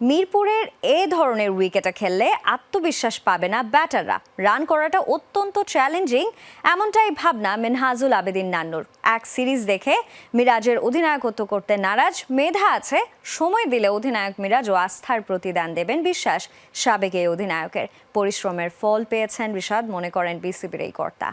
মিরপুরের এ ধরনের উইকেটে খেললে আত্মবিশ্বাস পাবে না ব্যাটাররা। রান করাটা অত্যন্ত চ্যালেঞ্জিং, এমনটাই ভাবনা মেনহাজুল আবেদিন নান্নুর। এক সিরিজ দেখে মিরাজের অধিনায়কত্ব করতে নারাজ, মেধা আছে, সময় দিলে অধিনায়ক মিরাজ ও আস্থার প্রতিদান দেবেন বিশ্বাস সাবেক এই অধিনায়কের। পরিশ্রমের ফল পেয়েছেন রিশাদ, মনে করেন বিসিবির এই কর্তা।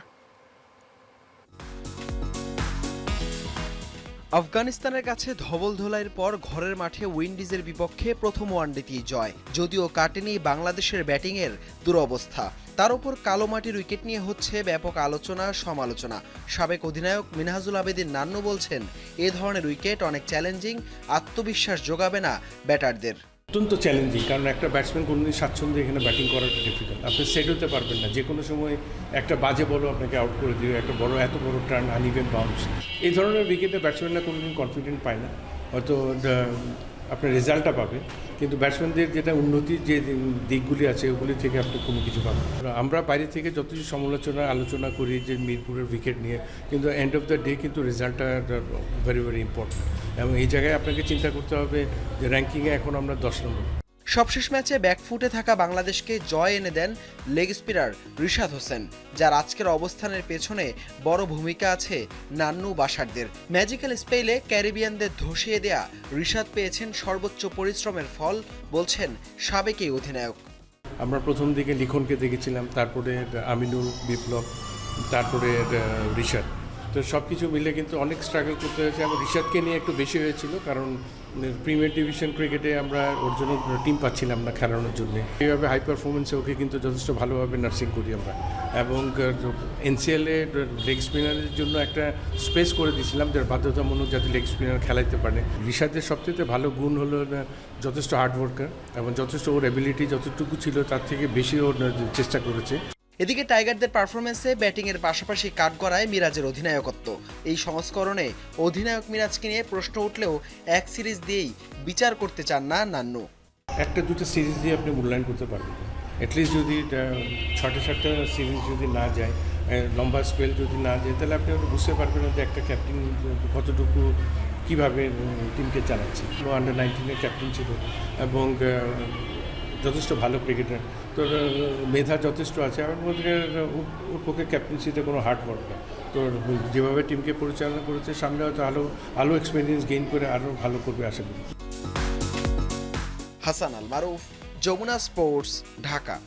আফগানিস্তানের কাছে ধবল ধোলাইয়ের পর ঘরের মাঠে উইন্ডিজের বিপক্ষে প্রথম ওয়ানডেতেই জয়। যদিও কাটেনি বাংলাদেশের ব্যাটিংয়ের দুরবস্থা। তার উপর কালো মাটির উইকেট নিয়ে হচ্ছে ব্যাপক আলোচনা, সমালোচনা। সাবেক অধিনায়ক মিনহাজুল আবেদিন নান্নু বলছেন, এ ধরনের উইকেট অনেক চ্যালেঞ্জিং, আত্মবিশ্বাস যোগাবে না ব্যাটারদের। অত্যন্ত চ্যালেঞ্জিং কারণ একটা ব্যাটসম্যান কোনোদিন স্বাচ্ছন্দ্যে এখানে ব্যাটিং করাটা ডিফিকাল্ট আপনি সেট হতে পারবেন না যে কোনো সময় একটা বাজে বলও আপনাকে আউট করে দিবে, একটা বড়, এত বড় টার্ন আনইভেন বাউন্স এই ধরনের উইকেটে ব্যাটসম্যানরা কোনোদিন কনফিডেন্ট পায় না। হয়তো আপনার রেজাল্টটা পাবে কিন্তু ব্যাটসম্যানদের যেটা উন্নতির যে দিকগুলি আছে, ওগুলি থেকে আপনি কোনো কিছু পাবেন আমরা বাইরে থেকে যত কিছু সমালোচনা, আলোচনা করি যে মিরপুরের উইকেট নিয়ে, কিন্তু এন্ড অফ দ্য ডে কিন্তু রেজাল্টটা ভেরি ভেরি ইম্পর্ট্যান্ট এবং এই জায়গায় আপনাকে চিন্তা করতে হবে যে র্যাঙ্কিংয়ে এখন আমরা দশ নম্বর। সবশেষ ম্যাচে ব্যাকফুটে থাকা বাংলাদেশকে জয় এনে দেন লেগ স্পিনার রিশাদ হোসেন, যার আজকের অবস্থানের পেছনে বড় ভূমিকা আছে নান্নু বাসারদের। ম্যাজিক্যাল স্পেলে ক্যারিবিয়ানদের ধসিয়ে দেয়া রিশাদ পেয়েছেন সর্বোচ্চ পরিশ্রমের ফল, বলছেন সাবেক এই অধিনায়ক। আমরা প্রথম দিকে লিখনকে দেখেছিলাম, তারপরে আমিনুল বিপ্লব, তারপরে ঋষাদ তো সব কিছু মিলে কিন্তু অনেক স্ট্রাগল করতে হয়েছে আমার ঋষাদকে নিয়ে একটু বেশি হয়েছিল, কারণ প্রিমিয়ার ডিভিশন ক্রিকেটে আমরা ওর জন্য টিম পাচ্ছিলাম না খেলানোর জন্য। এইভাবে হাই পারফরমেন্সে ওকে কিন্তু যথেষ্ট ভালোভাবে নার্সিং করি আমরা। এবং এনসিএলে লেগ স্পিনারের জন্য একটা স্পেস করে দিয়েছিলাম যার বাধ্যতামূলক যাতে লেগ স্পিনার খেলাইতে পারে। ঋষাদের সবথেকে ভালো গুণ হলো যথেষ্ট হার্ড ওয়ার্কার এবং যথেষ্ট ওর অ্যাবিলিটি যতটুকু ছিল তার থেকে বেশি ওর চেষ্টা করেছে। এদিকে টাইগারদের পারফরমেন্সে ব্যাটিংয়ের পাশাপাশি কাট কাঠগড়ায় মিরাজের অধিনায়কত্ব। এই সংস্করণে অধিনায়ক মিরাজকে নিয়ে প্রশ্ন উঠলেও এক সিরিজ দিয়েই বিচার করতে চান না নান্নু। একটা দুটো সিরিজ দিয়ে আপনি মূল্যায়ন করতে পারবেন। অ্যাটলিস্ট যদি ছটা সাতটা সিরিজ যদি না যায় লম্বা স্পেল যদি না যায়, তাহলে আপনি বুঝতে পারবেন যে একটা ক্যাপ্টেন কতটুকু কীভাবে টিমকে চালাচ্ছে। আন্ডার নাইনটিনের ক্যাপ্টেন ছিল এবং যথেষ্ট ভালো ক্রিকেটার তো মেধা যথেষ্ট আছে। আমার মধ্যে ওর পক্ষে ক্যাপ্টেন্সিতে কোনো হার্ড ওয়ার্ক না। তো, যেভাবে টিমকে পরিচালনা করেছে, সামনে হয়তো আরও আরও এক্সপিরিয়েন্স গেইন করে আরও ভালো করবে আশা করি। হাসান আল মারুফ, যমুনা স্পোর্টস ঢাকা।